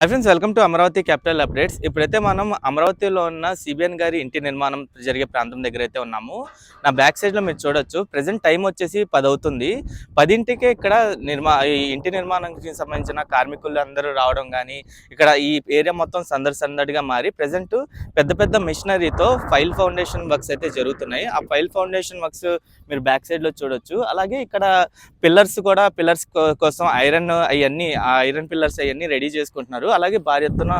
Hi friends welcome to Amaravati capital updates ఇప్పుడైతే మనం అమరావతిలో ఉన్న సిబిఎన్ గారి ఇంటి నిర్మాణం జరిగే ప్రాంతం దగ్గర అయితే ఉన్నాము. నా బ్యాక్ సైడ్లో మీరు చూడొచ్చు. ప్రెసెంట్ టైం వచ్చేసి పది అవుతుంది పదింటికే ఇక్కడ నిర్మా ఈ ఇంటి నిర్మాణానికి సంబంధించిన కార్మికులు అందరూ రావడం కానీ ఇక్కడ ఈ ఏరియా మొత్తం సందడి సందడిగా మారి ప్రెసెంట్ పెద్ద పెద్ద మిషనరీతో ఫైల్ ఫౌండేషన్ వర్క్స్ అయితే జరుగుతున్నాయి. ఆ ఫైల్ ఫౌండేషన్ వర్క్స్ మీరు బ్యాక్ సైడ్లో చూడొచ్చు. అలాగే ఇక్కడ పిల్లర్స్ కూడా పిల్లర్స్ కోసం ఐరన్ అవన్నీ ఐరన్ పిల్లర్స్ అవన్నీ రెడీ చేసుకుంటున్నారు. అలాగే భారీ ఎత్తున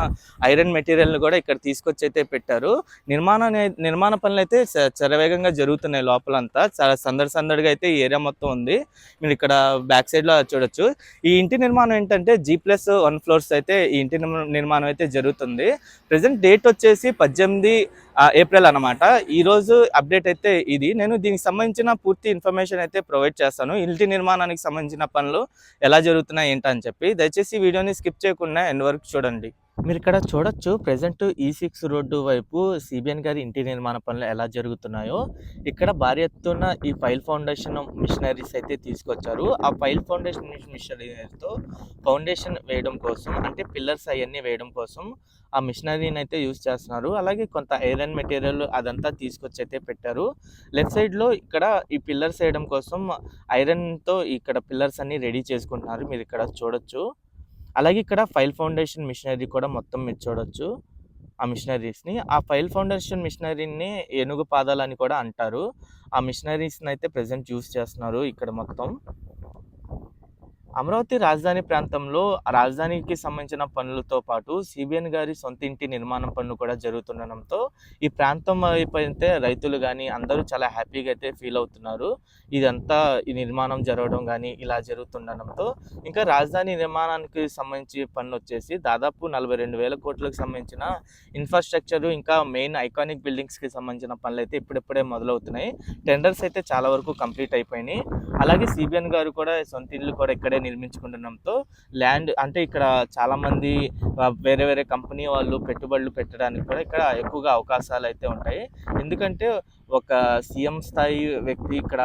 ఐరన్ మెటీరియల్ కూడా ఇక్కడ తీసుకొచ్చి అయితే పెట్టారు. నిర్మాణ నిర్మాణ పనులు అయితే చరవేగంగా జరుగుతున్నాయి లోపలంతా. చాలా సందడి సందడిగా అయితే ఏరియా మొత్తం ఉంది. మీరు ఇక్కడ బ్యాక్ సైడ్లో చూడొచ్చు. ఈ ఇంటి నిర్మాణం ఏంటంటే జీ ప్లస్ వన్ ఫ్లోర్స్ అయితే ఈ ఇంటి నిర్మాణం అయితే జరుగుతుంది. ప్రజెంట్ డేట్ వచ్చేసి పద్దెనిమిది ఏప్రిల్ అనమాట ఈ రోజు అప్డేట్ అయితే ఇది. నేను దీనికి సంబంధించిన పూర్తి ఇన్ఫర్మేషన్ అయితే ప్రొవైడ్ చేస్తాను. ఇంటి నిర్మాణానికి సంబంధించిన పనులు ఎలా జరుగుతున్నాయి ఏంటని చెప్పి. దయచేసి వీడియోని స్కిప్ చేయకుండా ఎండ్ వరకు చూడండి. మీరు ఇక్కడ చూడొచ్చు ప్రెసెంట్ ఈ e సిక్స్ రోడ్డు వైపు సిబిఎన్ గారి ఇంటి నిర్మాణ పనులు ఎలా జరుగుతున్నాయో. ఇక్కడ భారీ ఎత్తున ఈ ఫైల్ ఫౌండేషన్ మిషనరీస్ అయితే తీసుకొచ్చారు. ఆ ఫైల్ ఫౌండేషన్ మిషనరీతో ఫౌండేషన్ వేయడం కోసం అంటే పిల్లర్స్ అవన్నీ వేయడం కోసం ఆ మిషనరీని అయితే యూజ్ చేస్తున్నారు. అలాగే కొంత ఐరన్ మెటీరియల్ అదంతా తీసుకొచ్చి అయితే పెట్టారు. లెఫ్ట్ సైడ్లో ఇక్కడ ఈ పిల్లర్స్ వేయడం కోసం ఐరన్తో ఇక్కడ పిల్లర్స్ అన్ని రెడీ చేసుకుంటున్నారు. మీరు ఇక్కడ చూడొచ్చు. అలాగే ఇక్కడ ఫైల్ ఫౌండేషన్ మిషనరీ కూడా మొత్తం మీరు చూడొచ్చు ఆ మిషనరీస్ని. ఆ ఫైల్ ఫౌండేషన్ మిషనరీని ఏనుగు పాదాలు అని కూడా అంటారు. ఆ మిషనరీస్ని అయితే ప్రజెంట్ యూస్ చేస్తున్నారు ఇక్కడ మొత్తం. అమరావతి రాజధాని ప్రాంతంలో రాజధానికి సంబంధించిన పనులతో పాటు సిబిఎన్ గారి సొంత ఇంటి నిర్మాణం పనులు కూడా జరుగుతుండడంతో ఈ ప్రాంతం వైపు అయితే రైతులు కానీ అందరూ చాలా హ్యాపీగా అయితే ఫీల్ అవుతున్నారు. ఇదంతా ఈ నిర్మాణం జరగడం కానీ ఇలా జరుగుతుండడంతో ఇంకా రాజధాని నిర్మాణానికి సంబంధించి పనులు వచ్చేసి దాదాపు నలభై రెండు వేల కోట్లకు సంబంధించిన ఇన్ఫ్రాస్ట్రక్చర్ ఇంకా మెయిన్ ఐకానిక్ బిల్డింగ్స్కి సంబంధించిన పనులు అయితే ఇప్పుడిప్పుడే మొదలవుతున్నాయి. టెండర్స్ అయితే చాలా వరకు కంప్లీట్ అయిపోయినాయి. అలాగే సిబిఎన్ గారు కూడా సొంత ఇల్లు కూడా ఇక్కడే నిర్మించుకుండడంతో ల్యాండ్ అంటే ఇక్కడ చాలామంది వేరే వేరే కంపెనీ వాళ్ళు పెట్టుబడులు పెట్టడానికి కూడా ఇక్కడ ఎక్కువగా అవకాశాలు అయితే ఉంటాయి. ఎందుకంటే ఒక సీఎం స్థాయి వ్యక్తి ఇక్కడ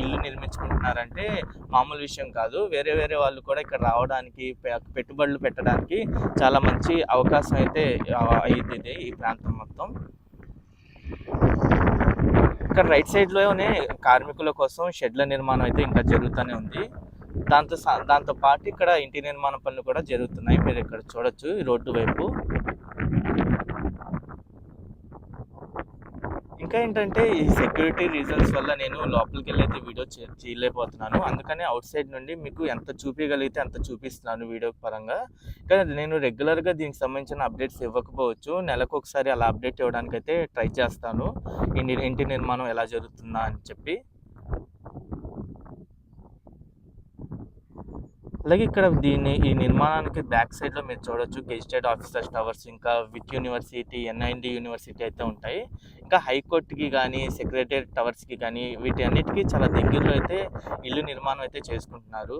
ఇల్లు నిర్మించుకుంటున్నారంటే మామూలు విషయం కాదు. వేరే వేరే వాళ్ళు కూడా ఇక్కడ రావడానికి పెట్టుబడులు పెట్టడానికి చాలా మంచి అవకాశం అయితే ఆ, ఈ ప్రాంతం మొత్తం. ఇక్కడ రైట్ సైడ్లోనే కార్మికుల కోసం షెడ్ల నిర్మాణం అయితే ఇంకా జరుగుతూనే ఉంది. దాంతో సా- దాంతో పాటు ఇక్కడ ఇంటి నిర్మాణ పనులు కూడా జరుగుతున్నాయి. మీరు ఇక్కడ చూడొచ్చు ఈ రోడ్డు వైపు. ఇంకా ఏంటంటే ఈ సెక్యూరిటీ రీజన్స్ వల్ల నేను లోపలికి వెళ్ళి వీడియో చేయలేకపోతున్నాను. అందుకని అవుట్ సైడ్ నుండి మీకు ఎంత చూపించగలిగితే అంత చూపిస్తున్నాను వీడియో పరంగా. ఇంకా నేను రెగ్యులర్గా దీనికి సంబంధించిన అప్డేట్స్ ఇవ్వకపోవచ్చు. నెలకు ఒకసారి అలా అప్డేట్ ఇవ్వడానికి అయితే ట్రై చేస్తాను. ఇంటి ఇంటి నిర్మాణం ఎలా జరుగుతుందా అని చెప్పి. అలాగే ఇక్కడ దీన్ని ఈ నిర్మాణానికి బ్యాక్ సైడ్లో మీరు చూడొచ్చు. గెజిటెడ్ ఆఫీసర్స్ టవర్స్ ఇంకా విట్ యూనివర్సిటీ ఎన్ఐఎన్డి యూనివర్సిటీ అయితే ఉంటాయి. ఇంకా హైకోర్టుకి కానీ సెక్రటరీ టవర్స్కి కానీ వీటి అన్నిటికీ చాలా దగ్గరలో అయితే ఇల్లు నిర్మాణం అయితే చేసుకుంటున్నారు.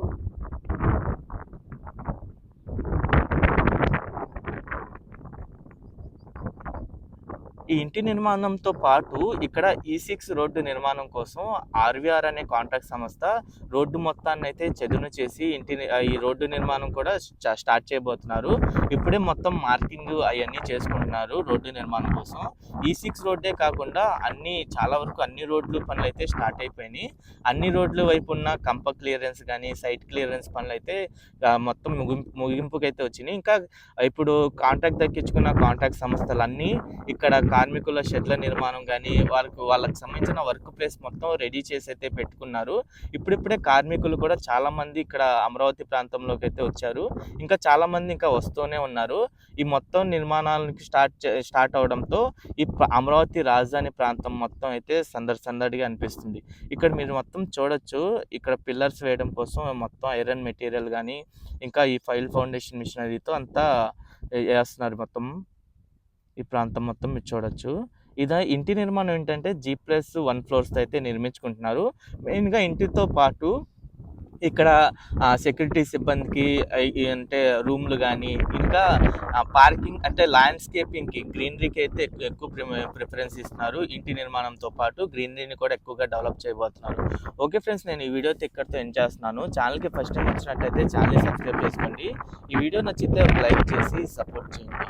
ఈ ఇంటి నిర్మాణంతో పాటు ఇక్కడ e ఈ సిక్స్ రోడ్డు నిర్మాణం కోసం ఆర్వీఆర్ అనే కాంట్రాక్ట్ సంస్థ రోడ్డు మొత్తాన్ని అయితే చదును చేసి ఇంటి ఈ రోడ్డు నిర్మాణం కూడా స్టార్ట్ చేయబోతున్నారు. ఇప్పుడే మొత్తం మార్కింగ్ అవన్నీ చేసుకుంటున్నారు రోడ్డు నిర్మాణం కోసం. E ఈ సిక్స్ రోడ్డే కాకుండా అన్ని చాలా వరకు అన్ని రోడ్లు పనులు అయితే స్టార్ట్ అయిపోయినాయి. అన్ని రోడ్ల వైపు ఉన్న కంప క్లియరెన్స్ కానీ సైట్ క్లియరెన్స్ పనులు అయితే మొత్తం ముగింపు ముగింపుకైతే వచ్చినాయి. ఇంకా ఇప్పుడు కాంట్రాక్ట్ దక్కించుకున్న కాంట్రాక్ట్ సంస్థలన్నీ ఇక్కడ కార్మికుల షెడ్ల నిర్మాణం కానీ వారికి వాళ్ళకి సంబంధించిన వర్క్ ప్లేస్ మొత్తం రెడీ చేసి అయితే పెట్టుకున్నారు. ఇప్పుడిప్పుడే కార్మికులు కూడా చాలామంది ఇక్కడ అమరావతి ప్రాంతంలోకి అయితే వచ్చారు. ఇంకా చాలామంది ఇంకా వస్తూనే ఉన్నారు. ఈ మొత్తం నిర్మాణానికి స్టార్ట్ చే- స్టార్ట్ అవడంతో ఈ అమరావతి రాజధాని ప్రాంతం మొత్తం అయితే సందడి సందడిగా అనిపిస్తుంది. ఇక్కడ మీరు మొత్తం చూడొచ్చు. ఇక్కడ పిల్లర్స్ వేయడం కోసం మొత్తం ఐరన్ మెటీరియల్ కానీ ఇంకా ఈ ఫైల్ ఫౌండేషన్ మిషనరీతో అంతా వేస్తున్నారు మొత్తం. ఈ ప్రాంతం మొత్తం మీరు చూడొచ్చు. ఇది ఇంటి నిర్మాణం ఏంటంటే జీ ప్లస్ వన్ ఫ్లోర్స్ అయితే నిర్మించుకుంటున్నారు. మెయిన్గా ఇంటితో పాటు ఇక్కడ సెక్యూరిటీ సిబ్బందికి అంటే రూమ్లు కానీ ఇంకా పార్కింగ్ అంటే ల్యాండ్స్కేపింగ్కి గ్రీనరీకి అయితే ఎక్కువ ప్రిఫరెన్స్ ఇస్తున్నారు. ఇంటి నిర్మాణంతో పాటు గ్రీనరీని కూడా ఎక్కువగా డెవలప్ చేయబోతున్నారు. ఓకే ఫ్రెండ్స్ నేను ఈ వీడియో ఇక్కడితో ఎండ్ చేస్తున్నాను. ఛానల్కి ఫస్ట్ టైం వచ్చినట్టయితే ఛానల్ని సబ్స్క్రైబ్ చేసుకోండి. ఈ వీడియో నచ్చితే ఒక లైక్ చేసి సపోర్ట్ చేయండి.